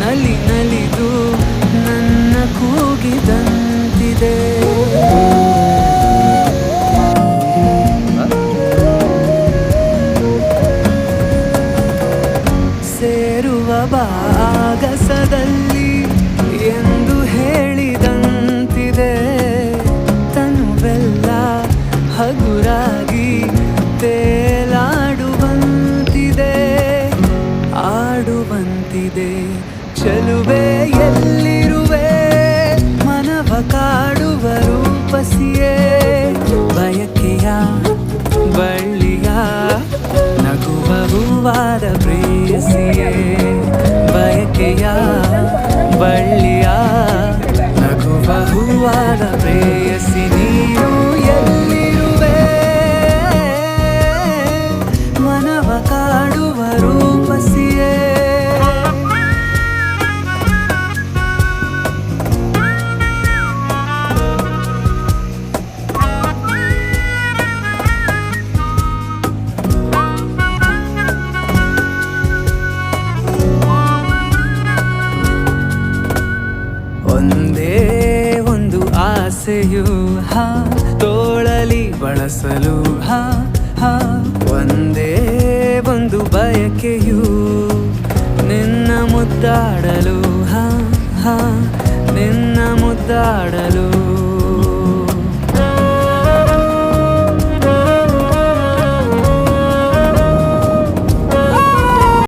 ನಲಿ ನಲಿದು ನನ್ನ ಕೂಗಿದಂತಿದೆ. ಸೇರುವ ಬಾಗಸದಲ್ಲಿ ಎಂದು ಹೇಳಿದಂತಿದೆ. ತನುವೆಲ್ಲ ಹಗುರಾಗಿ ಆಡುವಂತಿದೆ ಚಲುವೆ ಎಲ್ಲಿರುವೆ? ಮನವ ಕಾಡುವ ರೂಪಸಿಯೇ. ಬಯಕೆಯ ಬಳ್ಳಿಯ ನಗುವ ಹೂವಾದ ಪ್ರೇಯಸಿಯೇ ಬಯಕೆಯ ಬಳ್ಳಿಯ ನಗುವ ಹೂವಾದ ಪ್ರೇಯಸಿ ಆಸೆಯು ಹಾ, ತೋಳಲಿ ಬಳಸಲು ಹಾ ಹಾ. ಒಂದೇ ಒಂದು ಬಯಕೆಯು ನಿನ್ನ ಮುದ್ದಾಡಲು ಹಾ ಹಾ. ನಿನ್ನ ಮುದ್ದಾಡಲು